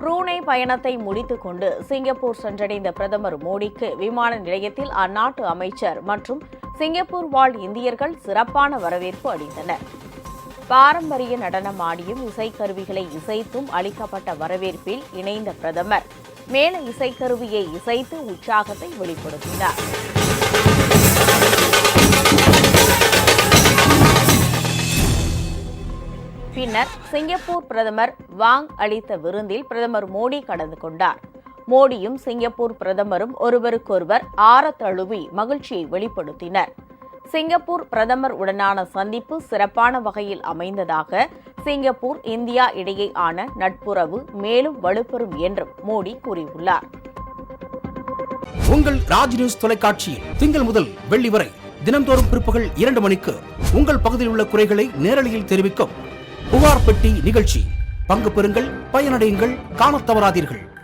புரூனே பயணத்தை முடித்துக்கொண்டு சிங்கப்பூர் சென்றடைந்த பிரதமர் மோடிக்கு விமான நிலையத்தில் அந்நாட்டு அமைச்சர் மற்றும் சிங்கப்பூர் வாழ் இந்தியர்கள் சிறப்பான வரவேற்பு அளித்தனர். பாரம்பரிய நடனமாடியும் இசைக்கருவிகளை இசைத்தும் அளிக்கப்பட்ட வரவேற்பில் இணைந்த பிரதமர் மேல இசைக்கருவியை இசைத்து உற்சாகத்தை வெளிப்படுத்தினார். பின்னர் சிங்கப்பூர் பிரதமர் வாங் அளித்த விருந்தில் பிரதமர் மோடி கலந்து கொண்டார். மோடியும் சிங்கப்பூர் பிரதமரும் ஒருவருக்கொருவர் ஆரத்தழுவி மகிழ்ச்சியை வெளிப்படுத்தினர். சிங்கப்பூர் பிரதமர் உடனான சந்திப்பு சிறப்பான வகையில் அமைந்ததாக சிங்கப்பூர் இந்தியா இடையேயான நட்புறவு மேலும் வலுப்பெறும் என்றும் மோடி கூறியுள்ளார். உங்கள் ராஜ் நியூஸ் தொலைக்காட்சியில் திங்கள் முதல் வெள்ளி வரை தினம்தோறும் பிற்பகல் இரண்டு மணிக்கு உங்கள் பகுதியில் உள்ள குறைகளை நேரலையில் தெரிவிக்கும் புகார் பெட்டி நிகழ்ச்சி. பங்கு பெறுங்கள் பயனடையுங்கள் காணத் தவறாதீர்கள்.